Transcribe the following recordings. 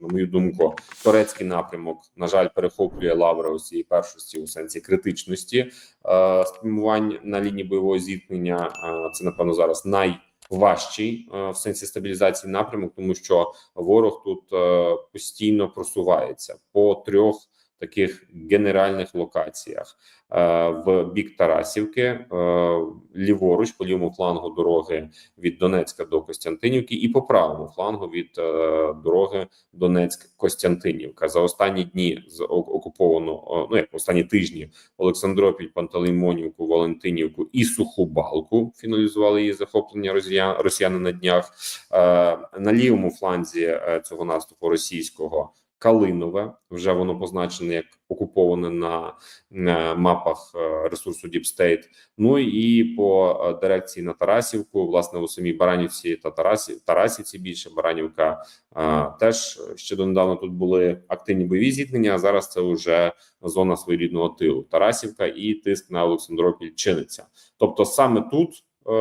На мою думку, турецький напрямок на жаль перехоплює лаври усієї першості у сенсі критичності е, спрямувань на лінії бойового зіткнення. Е, це напевно зараз найважчий е, в сенсі стабілізації напрямок, тому що ворог тут е, постійно просувається по трьох таких генеральних локаціях е, в бік Тарасівки, е, ліворуч по лівому флангу дороги від Донецька до Костянтинівки, і по правому флангу від е, дороги Донецьк-Костянтинівка. За останні дні з окуповано ну як останні тижні Олександропіль, Пантелеймонівку, Валентинівку і Сухобалку. Фіналізували її захоплення росіян, росіяни на днях. На лівому фланзі цього наступу російського. Калинове вже воно позначене як окуповане на, на мапах е, ресурсу Deep State. Ну і по е, дирекції на Тарасівку, власне, у самій Баранівці та Тарасі, Тарасівці більше Баранівка е, теж ще донедавна тут були активні бойові зіткнення. А зараз це вже зона своєрідного тилу. Тарасівка і тиск на Олександропіль чиниться. Тобто, саме тут. Е,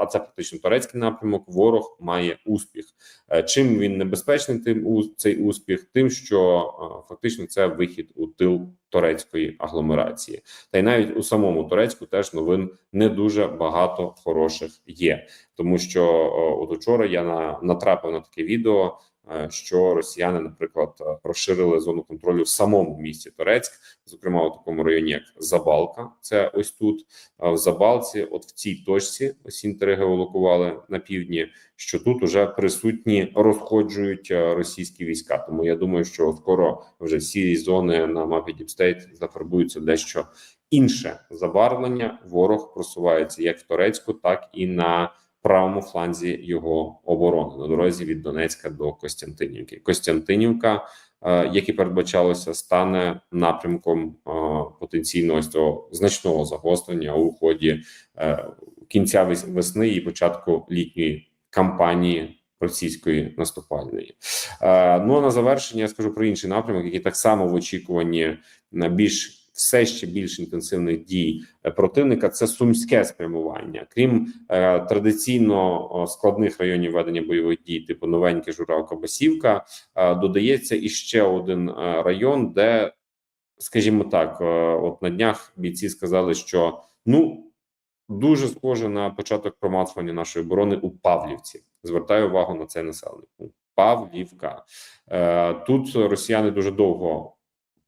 А це практично турецький напрямок. Ворог має успіх. Е, Чим він небезпечний, тим цей успіх, тим, що е, фактично це вихід у тил турецької агломерації, та й навіть у самому Турецьку теж новин не дуже багато хороших є, тому що от учора я на натрапив на таке відео. Е, Що росіяни, наприклад, е, розширили зону контролю в самому місті Турецьк, зокрема у такому районі, як Забалка, це ось тут в Забалці, от в цій точці, ось інтери геолокували на півдні що тут уже присутні розходжують е, російські війська. Тому я думаю, що скоро вже всі зони на мапі State зафарбуються дещо інше забарвлення. Ворог просувається як в Турецьку, так і на правому фланзі його оборони на дорозі від Донецька до Костянтинівки. Костянтинівка, е, як і передбачалося, стане напрямком е, потенційного цього значного загострення у ході е, кінця весни і початку літньої кампанії російської наступальної. Ну а на завершення я скажу про інший напрямок, який так само в очікуванні на більш все ще більш інтенсивних дій е, противника. Це сумське спрямування, крім е, традиційно складних районів ведення бойових дій, типу новеньке Журавка Басівка, е, додається іще один е, район, де, скажімо так, е, от на днях бійці сказали, що ну дуже схоже на початок промацування нашої оборони у Павлівці. Звертаю увагу на цей населений пункт. Павлівка Е, тут росіяни дуже довго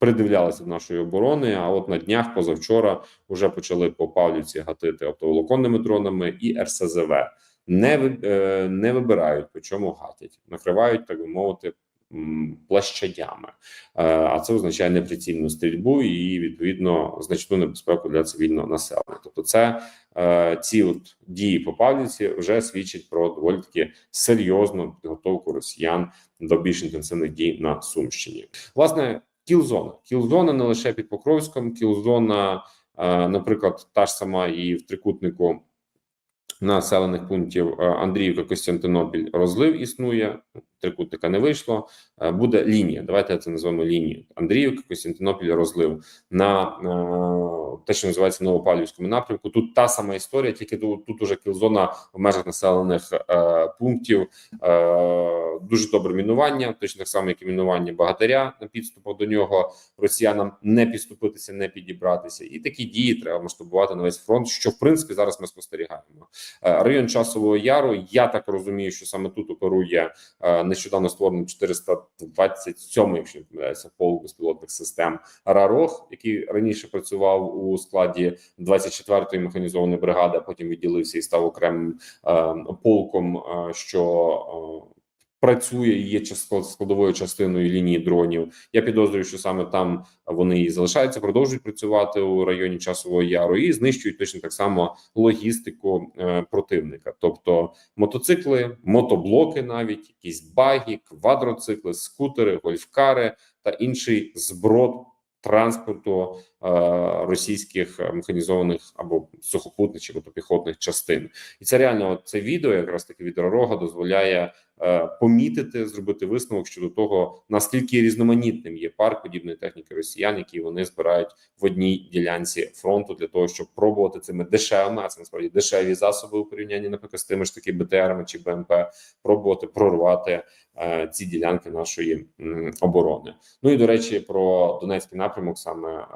придивлялися до нашої оборони. А от на днях, позавчора, вже почали по Павлівці гатити оптоволоконними дронами і РСЗВ. Не е, не вибирають, по чому гатять, накривають, так би мовити, м, площадями. Е, А це означає неприцільну стрільбу і відповідно значну небезпеку для цивільного населення. Тобто, це е, ці от дії по Павлівці вже свідчать про доволі таки серйозну підготовку росіян до більш інтенсивних дій на Сумщині. Власне, кілзона. Кілзона не лише під Покровськом, кілзона, е, наприклад, та ж сама і в трикутнику населених пунктів е, Андріївка, Костянтинопіль розлив існує. Трикутника не вийшло. Е, Буде лінія. Давайте це назвемо лінією. Андріївка, Костянтинопіль розлив на е, те, що називається Новопавлівському напрямку. Тут та сама історія, тільки тут, уже кілзона в межах населених е, пунктів. Дуже добре мінування, точно так само, як і мінування багатиря на підступах до нього. Росіянам не підступитися, не підібратися, і такі дії треба масштабувати на весь фронт. Що в принципі зараз ми спостерігаємо. Район часового яру. Я так розумію, що саме тут оперує е, нещодавно створено 427, якщо не помиляюся, полк безпілотних систем Рарох, який раніше працював у складі 24-ї механізованої бригади, а потім відділився і став окремим е, полком, е, що е, працює і є складовою частиною лінії дронів. Я підозрюю, що саме там вони і залишаються, продовжують працювати у районі часового яру і знищують точно так само логістику е, противника, тобто мотоцикли, мотоблоки, навіть якісь баги, квадроцикли, скутери, гольфкари та інший зброд транспорту е, російських е, механізованих або сухопутних чи мотопіхотних частин. І це реально це відео, якраз таки від Ророга, дозволяє помітити, зробити висновок щодо того, наскільки різноманітним є парк подібної техніки росіян, які вони збирають в одній ділянці фронту для того, щоб пробувати цими дешевими, а це насправді дешеві засоби у порівнянні, наприклад, з тими ж таки БТРами чи БМП, пробувати прорвати е, ці ділянки нашої м, оборони. Ну і до речі, про Донецький напрямок, саме е,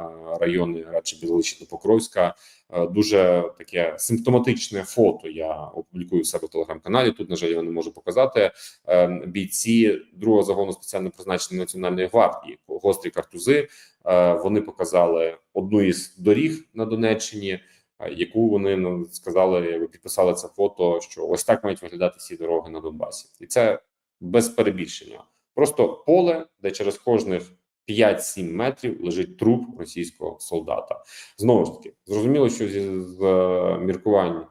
райони радше Біловичі та Покровська. Е, Дуже таке симптоматичне фото. Я опублікую себе в телеграм-каналі. Тут на жаль я не можу показати Е, бійці другого загону спеціально призначення національної гвардії гострі картузи. Е, Вони показали одну із доріг на Донеччині, е, яку вони сказали, якби підписали це фото. Що ось так мають виглядати всі дороги на Донбасі, і це без перебільшення. Просто поле, де через кожних 5-7 метрів лежить труп російського солдата. Знову ж таки, зрозуміло, що зі е, міркувань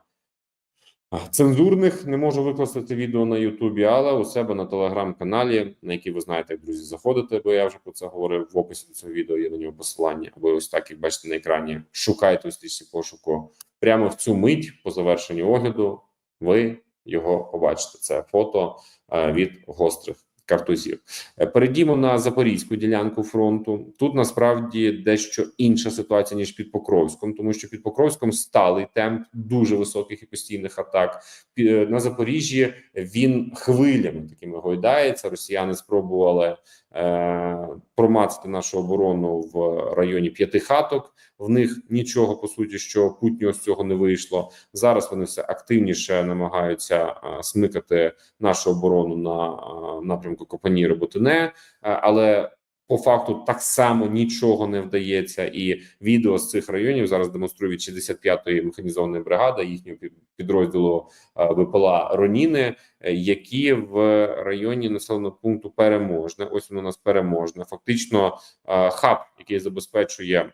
цензурних не можу викласти відео на Ютубі, але у себе на телеграм-каналі, на який ви знаєте, як друзі, заходите, бо я вже про це говорив в описі до цього відео. Є на нього посилання. Або ось так, як бачите на екрані, шукайте у стрічці пошуку. Прямо в цю мить по завершенню огляду ви його побачите. Це фото е, від гострих картузів. Е, Перейдімо на запорізьку ділянку фронту. Тут насправді дещо інша ситуація ніж під Покровськом, тому що під Покровськом сталий темп дуже високих і постійних атак. Е, На Запоріжжі він хвилями такими гойдається. Росіяни спробували промацати нашу оборону в районі п'яти хаток. В них нічого по суті, що путнього з цього не вийшло. Зараз вони все активніше намагаються е, смикати нашу оборону на е, напрямку Копані Роботине, е, але по факту так само нічого не вдається. І відео з цих районів зараз демонструє від 65-ї механізованої бригади їхнього підрозділу випала ВПЛА Роніни, е, які в районі населеного пункту переможне. Ось воно у нас переможне. Фактично, е, хаб, який забезпечує.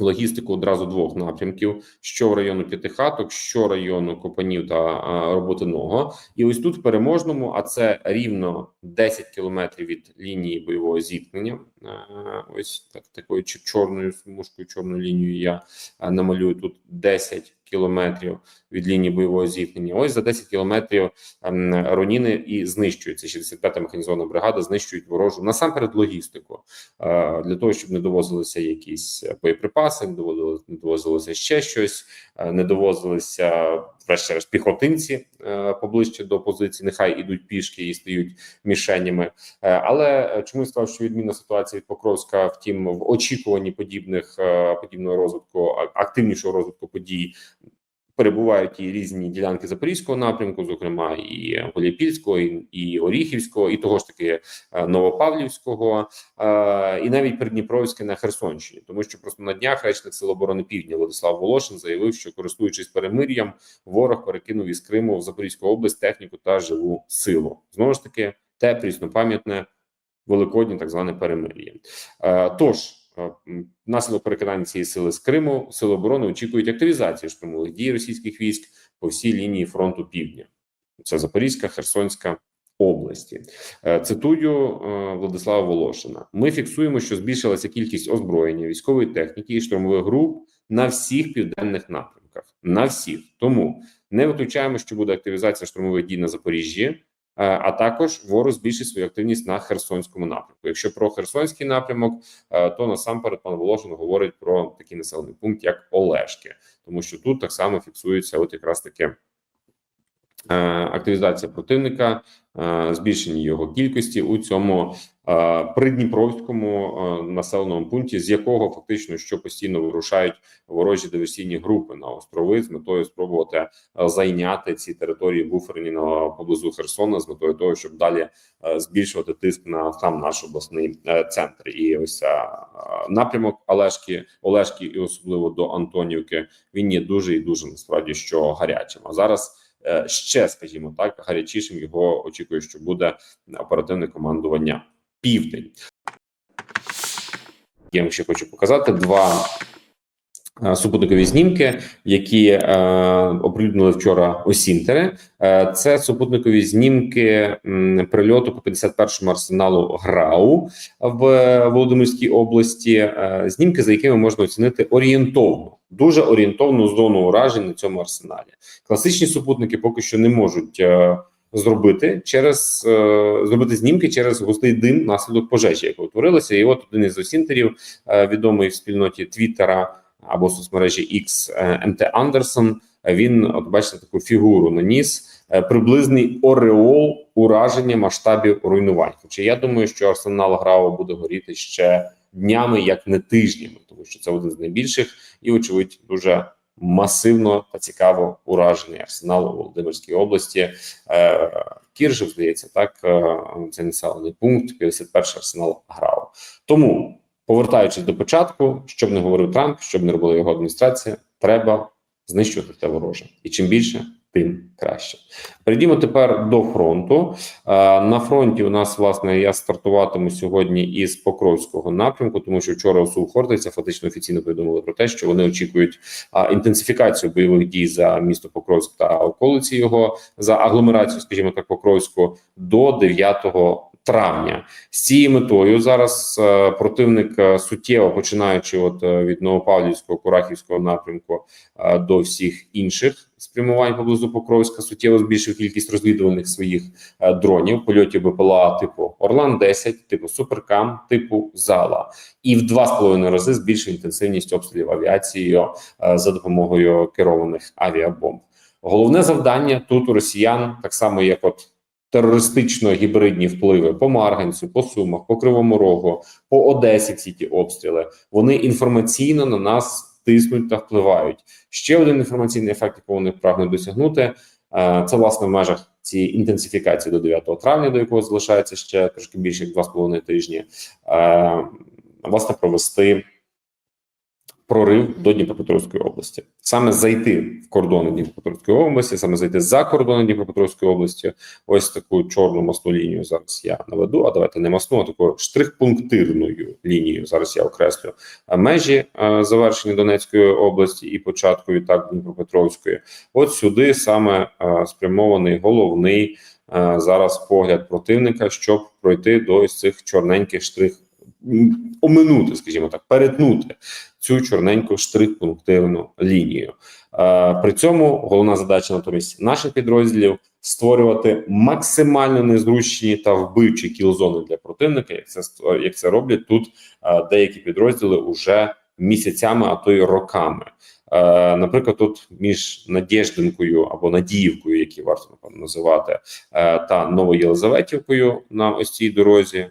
Логістику одразу двох напрямків: що в району П'ятихаток, що району Копанів та Роботиного, і ось тут в переможному, а це рівно 10 кілометрів від лінії бойового зіткнення. Е, Ось так такою чорною смужкою, чорною лінією я е, намалюю тут 10 кілометрів від лінії бойового зіткнення. Ось за 10 кілометрів ем, Роніни і знищується 65-та механізована бригада, знищують ворожу насамперед логістику е, для того, щоб не довозилися якісь боєприпаси, не довозилося ще щось, е, не довозилися врешті-решт піхотинці е, поближче до позиції. Нехай ідуть пішки і стають мішенями. Але чому я сказав, що відмінна ситуація від Покровська, втім, в очікуванні подібних подібного розвитку, активнішого розвитку подій. Перебувають і різні ділянки запорізького напрямку, зокрема і Голіпільського, і, і Оріхівського, і того ж таки е, Новопавлівського, е, і навіть Придніпровське на Херсонщині, тому що просто на днях речник Сил оборони Півдня Владислав Волошин заявив, що користуючись перемир'ям, ворог перекинув із Криму в Запорізьку область техніку та живу силу. Знову ж таки, те пріснопам'ятне великоднє так зване перемир'я. Е, Тож. Е, м, Внаслідок перекидання цієї сили з Криму сили оборони очікують активізації штурмових дій російських військ по всій лінії фронту півдня. Це Запорізька, Херсонська області. Е, Цитую е, Владислава Волошина: ми фіксуємо, що збільшилася кількість озброєння, військової техніки і штурмових груп на всіх південних напрямках. На всіх тому не виключаємо, що буде активізація штурмових дій на Запоріжжі. Е, А також ворог збільшить свою активність на Херсонському напрямку. Якщо про Херсонський напрямок, е, то насамперед пан Волошин говорить про такий населений пункт, як Олешки, тому що тут так само фіксується, от якраз таки е, активізація противника, збільшення його кількості у цьому придніпровському е, населеному пункті, з якого фактично що постійно вирушають ворожі диверсійні групи на острови з метою спробувати е, зайняти ці території буферні на поблизу Херсона, з метою того, щоб далі е, збільшувати тиск на сам наш обласний е, центр. І ось е, напрямок Олешки, Олешки, і особливо до Антонівки, він є дуже і дуже насправді що гарячим. А зараз е, ще, скажімо так, гарячішим його очікує, що буде оперативне командування Південь. Я вам ще хочу показати два е, супутникові знімки, які е, оприлюднили вчора осінтери. Е, це супутникові знімки м, прильоту по 51-му арсеналу ГРАУ в Володимирській області. Е, знімки, за якими можна оцінити орієнтовну, дуже орієнтовну зону уражень на цьому арсеналі. Класичні супутники поки що не можуть. е, зробити через е, зробити знімки через густий дим внаслідок пожежі, яка утворилася. І от один із осінтерів, е, відомий в спільноті Твіттера або соцмережі X е, МТ Андерсон. Він, от бачите, таку фігуру наніс приблизний ореол ураження масштабів руйнувань. Хоча я думаю, що арсенал Грао буде горіти ще днями, як не тижнями, тому що це один з найбільших і, очевидь, дуже масивно та цікаво уражений арсенал у Володимирській області. Е, Кіржев, здається, так е, це населений пункт, 51 арсенал грав. Тому, повертаючись до початку, що б не говорив Трамп, що б не робила його адміністрація, треба знищувати те вороже. І чим більше, тим краще. Перейдімо тепер до фронту. На фронті у нас власне я стартуватиму сьогодні із Покровського напрямку, тому що вчора у Сухортиця фактично офіційно повідомили про те, що вони очікують інтенсифікацію бойових дій за місто Покровськ та околиці його за агломерацію, скажімо так, Покровську до 9 травня. З цією метою зараз е, противник е, суттєво починаючи от е, від Новопавлівського Курахівського напрямку до всіх інших спрямувань поблизу Покровська, суттєво збільшив кількість розвідувальних своїх дронів, польотів БПЛА типу Орлан 10 типу Суперкам, типу Зала, і в два з половиною рази збільшив інтенсивність обстрілів авіацією за допомогою керованих авіабомб. Головне завдання тут у росіян, так само як от терористично-гібридні впливи по Марганцю, по Сумах, по Кривому Рогу, по Одесі, всі ті обстріли, вони інформаційно на нас тиснуть та впливають. Ще один інформаційний ефект, якого вони прагнуть досягнути, е, це власне в межах цієї інтенсифікації до 9 травня, до якого залишається ще трошки більше як 2,5 тижні. е, Власне, провести прорив до Дніпропетровської області, саме зайти в кордони Дніпропетровської області, саме зайти за кордони Дніпропетровської області. Ось таку чорну мосту лінію зараз я наведу. А давайте не мостну, а таку штрих-пунктирною лінією. Зараз я окреслю межі е, завершення Донецької області і початку відтак Дніпропетровської. От сюди саме е, спрямований головний е, зараз погляд противника, щоб пройти до ось цих чорненьких штрих. Оминути, скажімо так, перетнути цю чорненьку штрих-пунктирну лінію. Е, При цьому головна задача натомість наших підрозділів створювати максимально незручні та вбивчі кілзони для противника. Як це як це роблять тут е, деякі підрозділи уже місяцями, а то й роками. Е, Наприклад, тут між Надєждинкою або Надіївкою, які варто напевно називати, та Новоєлизаветівкою на ось цій дорозі.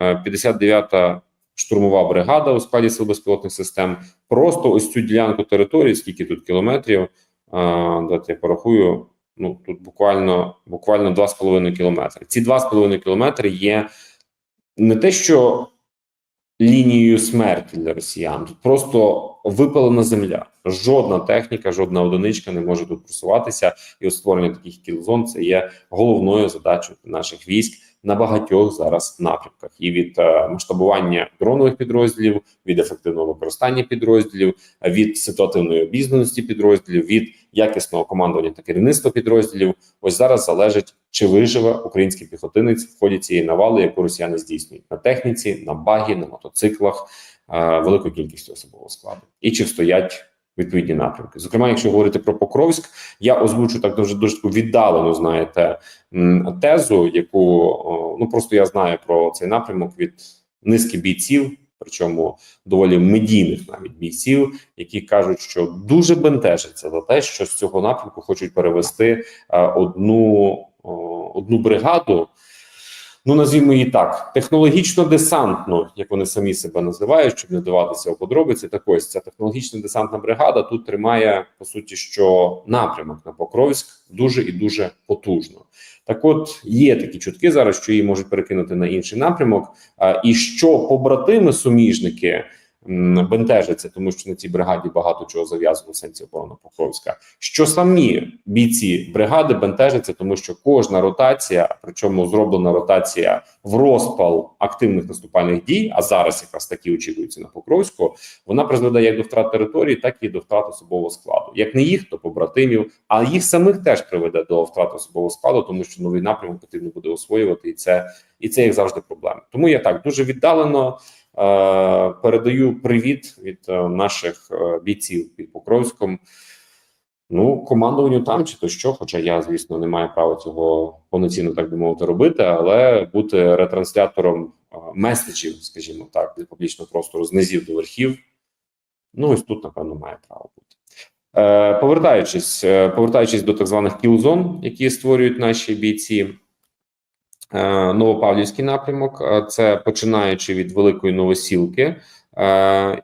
Е, 59-та штурмова бригада у складі сил безпілотних систем. Просто ось цю ділянку території, скільки тут кілометрів, е, дайте я порахую. Ну тут буквально буквально 2,5 кілометри. Ці 2,5 кілометри є не те, що лінією смерті для росіян, тут просто випалена земля. Жодна техніка, жодна одиничка не може тут просуватися, і от створення таких кілзон це є головною задачою наших військ на багатьох зараз напрямках. І від е, масштабування дронових підрозділів, від ефективного використання підрозділів, від ситуативної обізнаності підрозділів, від якісного командування та керівництва підрозділів. Ось зараз залежить, чи виживе український піхотинець в ході цієї навали, яку росіяни здійснюють на техніці, на багі, на мотоциклах, е, великою кількістю особового складу, і чи встоять відповідні напрямки. Зокрема, якщо говорити про Покровськ, я озвучу так дуже дуже таку віддалену, знаєте, тезу, яку ну просто я знаю про цей напрямок від низки бійців. Причому доволі медійних навіть бійців, які кажуть, що дуже бентежаться за те, що з цього напрямку хочуть перевести е, одну, одну бригаду. Ну, назвімо її так, технологічно-десантну, як вони самі себе називають, щоб не даватися у подробиці. Так ось ця технологічна десантна бригада тут тримає по суті, що напрямок на Покровськ дуже і дуже потужно. Так, от є такі чутки зараз, що її можуть перекинути на інший напрямок, і що побратими суміжники м, бентежаться, тому що на цій бригаді багато чого зав'язано сенсі оборони Покровська. Що самі бійці бригади бентежаться, тому що кожна ротація, причому зроблена ротація в розпал активних наступальних дій, а зараз якраз такі очікуються на Покровську, вона призведе як до втрат території, так і до втрат особового складу. Як не їх, то побратимів, а їх самих теж приведе до втрат особового складу, тому що новий напрямок потрібно буде освоювати, і це і це як завжди проблема. Тому я так дуже віддалено. Е, передаю привіт від е, наших е, бійців під Покровськом. Ну, командуванню там чи то що, хоча я, звісно, не маю права цього повноцінно, так би мовити, робити, але бути ретранслятором меседжів, скажімо так, для публічного простору з низів до верхів. Ну, ось тут, напевно, має право бути. Повертаючись, повертаючись до так званих кілзон, які створюють наші бійці. Е, Новопавлівський напрямок, е, це починаючи від Великої Новосілки е,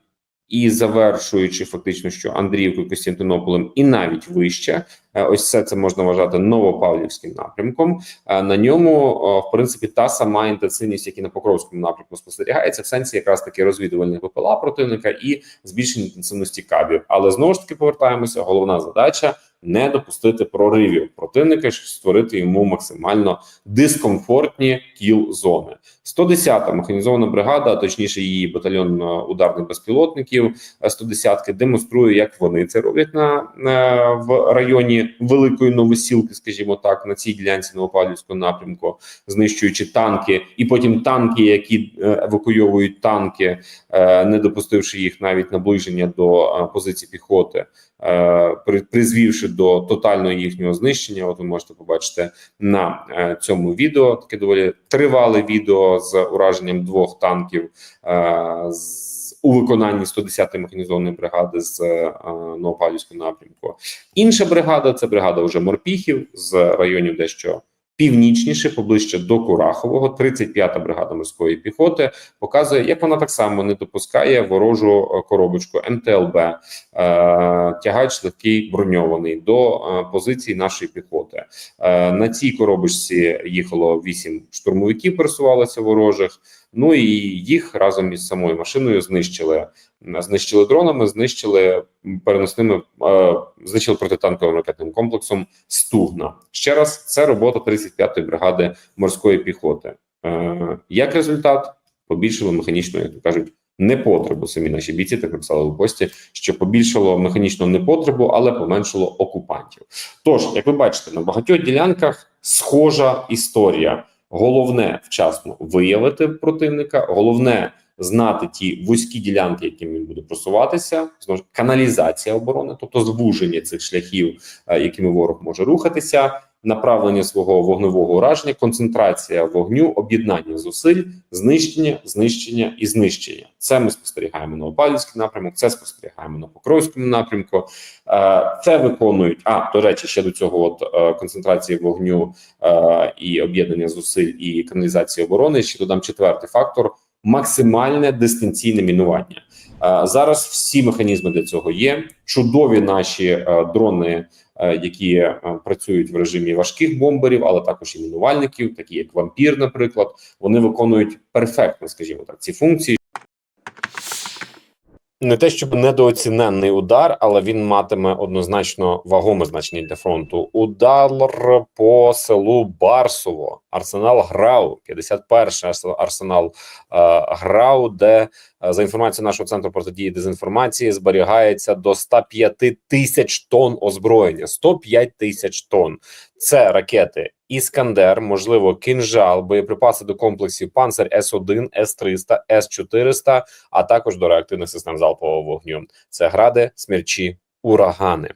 і завершуючи фактично, що Андріївкою, Костянтинополем, і навіть вище, ось все це можна вважати Новопавлівським напрямком. На ньому, в принципі, та сама інтенсивність, як і на Покровському напрямку, спостерігається в сенсі якраз таки розвідувальних ВПЛА противника і збільшення інтенсивності кабів. Але знову ж таки повертаємося. Головна задача не допустити проривів противника, щоб створити йому максимально дискомфортні кіл зони. 110-та механізована бригада, а точніше, її батальйон е, ударних безпілотників 110-ки демонструє, як вони це роблять на, на в районі Великої Новосілки, скажімо так, на цій ділянці Новопавлівського напрямку, знищуючи танки, і потім танки, які е, евакуйовують танки, е, не допустивши їх навіть наближення до е, позицій піхоти, е, призвівши до тотального їхнього знищення. От ви можете побачити на е, цьому відео таке доволі тривале відео з ураженням двох танків е, з у виконанні 110-ї механізованої бригади з е, Новопавлівського напрямку. Інша бригада це бригада вже морпіхів з районів дещо північніше, поближче до Курахового. 35-та бригада морської піхоти показує, як вона так само не допускає ворожу е, коробочку МТЛБ, е, тягач легкий броньований до е, позиції нашої піхоти. Е, на цій коробочці їхало 8 штурмовиків, пересувалося ворожих. Ну і їх разом із самою машиною знищили. Знищили дронами, знищили переносними, е, знищили протитанковим ракетним комплексом Стугна. Ще раз, це робота 35-ї бригади морської піхоти. Е, як результат, побільшили механічну, як кажуть, непотребу. Самі наші бійці так написали в пості, що побільшало механічну непотребу, але поменшило окупантів. Тож, як ви бачите, на багатьох ділянках схожа історія. Головне вчасно виявити противника, головне знати ті вузькі ділянки, яким він буде просуватися. Знову каналізація оборони, тобто звуження цих шляхів, е, якими ворог може рухатися, направлення свого вогневого ураження, концентрація вогню, об'єднання зусиль, знищення, знищення і знищення. Це ми спостерігаємо на Опалівський напрямок, це спостерігаємо на Покровському напрямку. Е, Це виконують. А до речі, ще до цього, от е, концентрації вогню е, і об'єднання зусиль і каналізації оборони. Ще додам четвертий фактор: максимальне дистанційне мінування. Зараз всі механізми для цього є. Чудові наші дрони, які е, працюють в режимі важких бомберів, але також і мінувальників, такі як вампір, наприклад, вони виконують перфектно, скажімо так, ці функції. Не те, щоб недооціненний удар, але він матиме однозначно вагоме значення для фронту. Удар по селу Барсово, арсенал Грау, 51-й арс- арсенал е, Грау, де е, за інформацією нашого центру протидії дезінформації зберігається до 105 тисяч тонн озброєння. 105 тисяч тонн. Це ракети Іскандер, можливо, кінжал, боєприпаси до комплексів Панцер С1, С300, С400, а також до реактивних систем залпового вогню. Це гради, смерчі, урагани.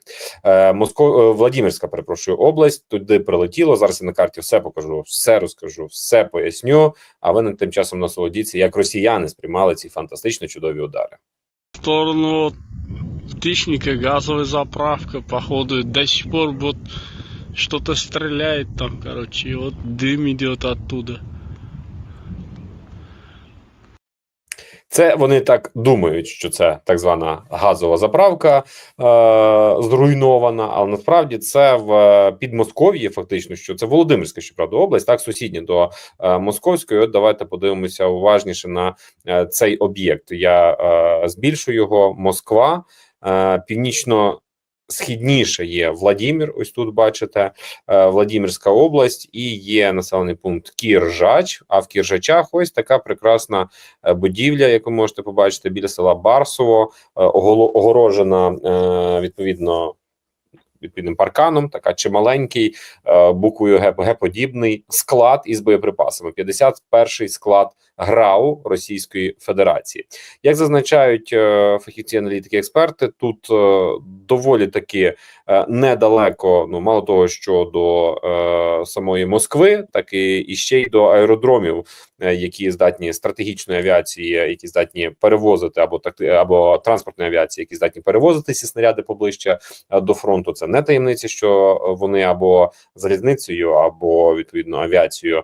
Е, Моско... е, Владимирська, перепрошую, область. Туди прилетіло. Зараз я на карті все покажу, все розкажу, все поясню. А ви тим часом насолодіться, як росіяни сприймали ці фантастично чудові удари. В сторону птичника газовая заправка, походу, до сих пор вот что-то стреляет там, короче, и вот дым идет оттуда. Це вони так думають, що це так звана газова заправка е, зруйнована, але насправді це в е, Підмосков'ї, фактично, що це Володимирська, щоправда, область, так сусідня до е, Московської. От давайте подивимося уважніше на е, цей об'єкт. Я е, збільшую його Москва, е, північно. Східніше є Владимир, ось тут бачите, е, Владимирська область, і є населений пункт Кіржач. А в Кіржачах ось така прекрасна е, будівля, яку можете побачити біля села Барсово, е, огорожена відповідно відповідним парканом, така чималенький, буквою Г-подібний склад із боєприпасами. 51-й склад ГРАУ Російської Федерації. Як зазначають е, фахівці аналітики, експерти, тут е, доволі таки е, недалеко. Ну мало того, що до самої Москви, так і, і ще й до аеродромів, які здатні стратегічної авіації, які здатні перевозити або так або транспортної авіації, які здатні перевозити ці снаряди поближче до фронту. Це не таємниця, що вони або залізницею, або відповідно авіацією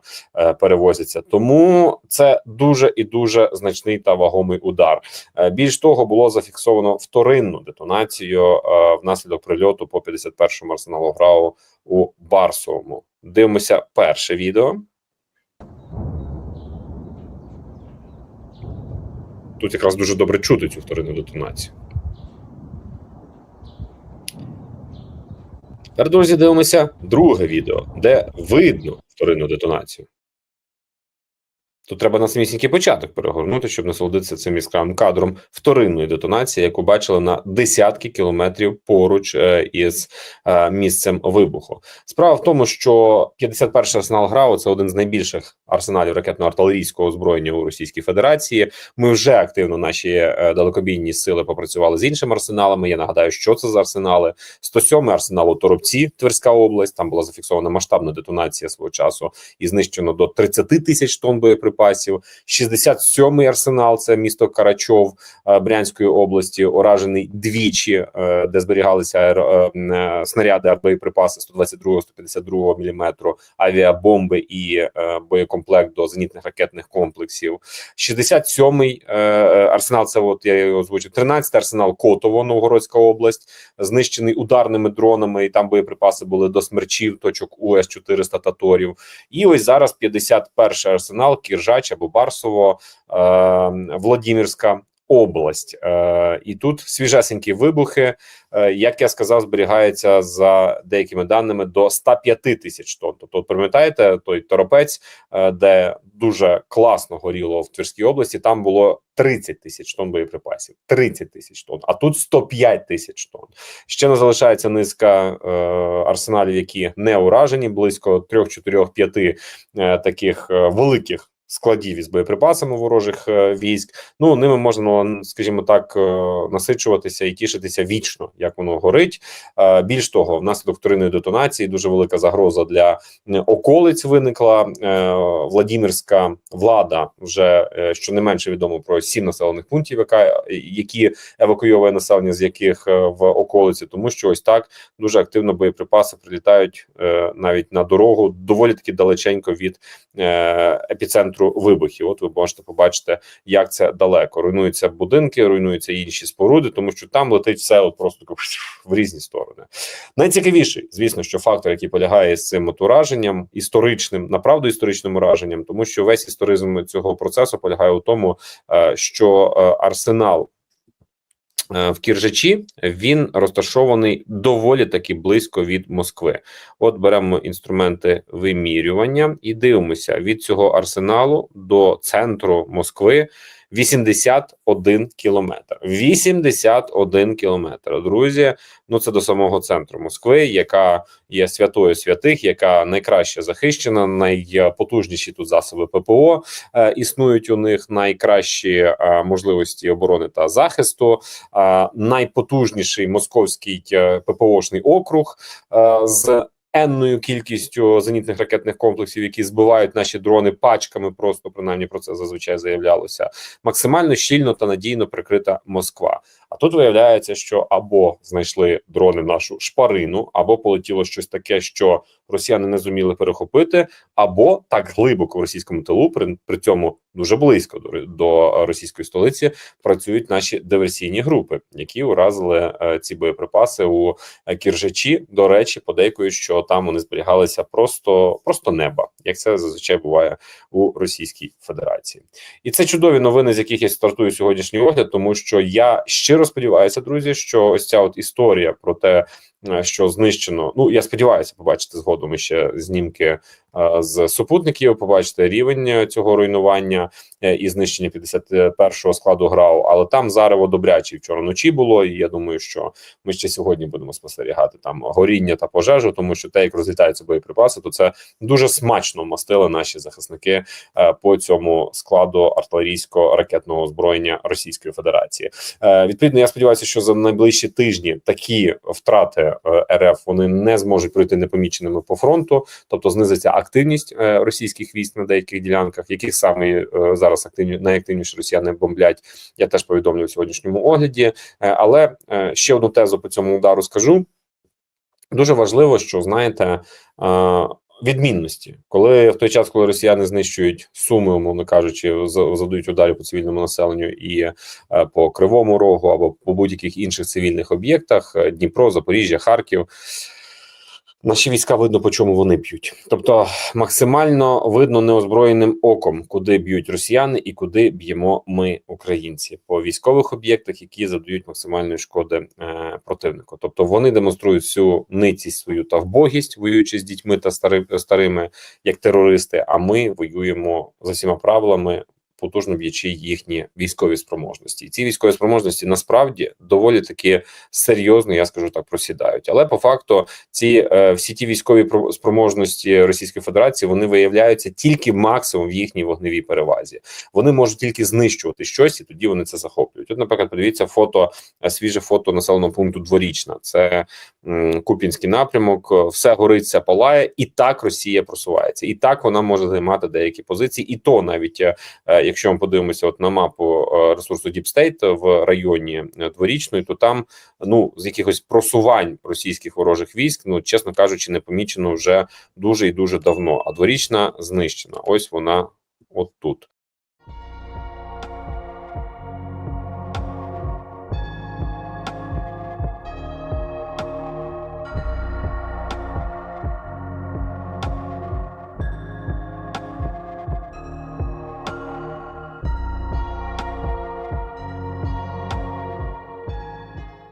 перевозяться. Тому це дуже і дуже значний та вагомий удар. Е, Більш того, було зафіксовано вторинну детонацію е, внаслідок прильоту по 51-му арсеналу ГРАУ у Барсовому. Дивимося перше відео. Тут якраз дуже добре чути цю вторинну детонацію. Тепер, друзі, дивимося друге відео, де видно вторинну детонацію. Тут треба на самісінький початок перегорнути, щоб насолодитися цим яскравим кадром вторинної детонації, яку бачили на десятки кілометрів поруч е, із е, місцем вибуху. Справа в тому, що 51-й арсенал ГРАУ – це один з найбільших арсеналів ракетно-артилерійського озброєння у Російській Федерації. Ми вже активно наші е, далекобійні сили попрацювали з іншими арсеналами. Я нагадаю, що це за арсенали. 107-й арсенал у Торопці, Тверська область. Там була зафіксована масштабна детонація свого часу і знищено до 30 тисяч тонн боєприпасів. 67-й арсенал, це місто Карачов е, Брянської області, уражений двічі, е, де зберігалися е, снаряди артбоєприпаси 122-152 мм, авіабомби і боєкомплект до зенітних ракетних комплексів. 67-й е, е, арсенал, це от я його озвучив, 13-й арсенал Котово, Новгородська область, знищений ударними дронами, і там боєприпаси були до смерчів, точок УС-400 Таторів. І ось зараз 51-й арсенал, Кіржач або Барсово, е, Владимирська область. Е, і тут свіжесенькі вибухи, е, як я сказав, зберігається за деякими даними до 105 тисяч тонн. Тобто, пам'ятаєте, той торопець, де дуже класно горіло в Тверській області, там було 30 тисяч тонн боєприпасів. 30 тисяч тонн, а тут 105 тисяч тонн. Ще не залишається низка е, арсеналів, які не уражені, близько 3, 4, 5 е, таких е, великих складів із боєприпасами ворожих е, військ. Ну ними можна, скажімо так, е, насичуватися і тішитися вічно, як воно горить. Е, більш того, внаслідок вторинної детонації дуже велика загроза для околиць виникла. Владимирська влада вже що не менше відомо про сім населених пунктів, яка які евакуйовує населення, з яких в околиці, тому що ось так дуже активно боєприпаси прилітають навіть на дорогу доволі таки далеченько від е, епіцентру вибухів. От ви можете побачити, як це далеко. Руйнуються будинки, руйнуються інші споруди, тому що там летить все от просто в різні сторони. Найцікавіший, звісно, що фактор, який полягає з цим от ураженням, історичним, направду історичним ураженням, тому що весь історизм цього процесу полягає у тому, е, що е, арсенал. Е, В Кіржачі він розташований доволі таки близько від Москви. От беремо інструменти вимірювання і дивимося від цього арсеналу до центру Москви 81 кілометр. 81 кілометр. Друзі, ну це до самого центру Москви, яка є святою святих, яка найкраще захищена, найпотужніші тут засоби ППО е, існують у них найкращі е, можливості оборони та захисту, е, найпотужніший московський е, ППОшний округ е, з енною кількістю зенітних ракетних комплексів, які збивають наші дрони пачками. Просто принаймні про це зазвичай заявлялося. Максимально щільно та надійно прикрита Москва. А тут виявляється, що або знайшли дрони нашу шпарину, або полетіло щось таке, що росіяни не зуміли перехопити, або так глибоко в російському тилу, при, при цьому дуже близько до, до російської столиці, працюють наші диверсійні групи, які уразили е, ці боєприпаси у Кіржачі. До речі, подейкують, що там вони зберігалися просто, просто неба, як це зазвичай буває у Російській Федерації. І це чудові новини, з яких я стартую сьогоднішній огляд, тому що я щиро сподіваюся, друзі, що ось ця от історія про те, що знищено. Ну я сподіваюся, побачити згодом ще знімки е, з супутників. Побачити рівень е, цього руйнування е, і знищення 51-го складу ГРАУ. Але там зарево добряче вчора вночі було. І я думаю, що ми ще сьогодні будемо спостерігати там горіння та пожежу, тому що те, як розлітаються боєприпаси, то це дуже смачно мастили наші захисники е, по цьому складу артилерійського ракетного озброєння Російської Федерації. Е, Відповідно, я сподіваюся, що за найближчі тижні такі втрати е, РФ вони не зможуть пройти непоміченими по фронту, тобто знизиться активність е, російських військ на деяких ділянках, яких саме е, зараз активні найактивніше росіяни бомблять. Я теж повідомлю в сьогоднішньому огляді. Е, Але е, ще одну тезу по цьому удару скажу. Дуже важливо, що знаєте. Відмінності, коли в той час, коли росіяни знищують суми, умовно кажучи, завдають ударів по цивільному населенню і е, по Кривому Рогу або по будь-яких інших цивільних об'єктах, е, Дніпро, Запоріжжя, Харків. Наші війська видно, по чому вони б'ють. Тобто максимально видно неозброєним оком, куди б'ють росіяни і куди б'ємо ми, українці, по військових об'єктах, які задають максимальної шкоди е, противнику. Тобто вони демонструють всю ницість свою та вбогість, воюючи з дітьми та стари, старими як терористи. А ми воюємо за всіма правилами. Потужно б'ючи їхні військові спроможності, і ці військові спроможності насправді доволі таки серйозно, я скажу так, просідають. Але по факту ці е, всі ті військові про- спроможності Російської Федерації вони виявляються тільки максимум в їхній вогневій перевазі. Вони можуть тільки знищувати щось, і тоді вони це захоплюють. От, наприклад, подивіться фото, е, свіже фото населеного пункту Дворічна. Це м, Купінський напрямок. Все горить, все палає, і так Росія просувається, і так вона може займати деякі позиції, і то навіть е, е, якщо ми подивимося от на мапу е, ресурсу Deep State в районі е, дворічної, то там ну з якихось просувань російських ворожих військ, ну чесно кажучи, не помічено вже дуже і дуже давно. А дворічна знищена. Ось вона от тут.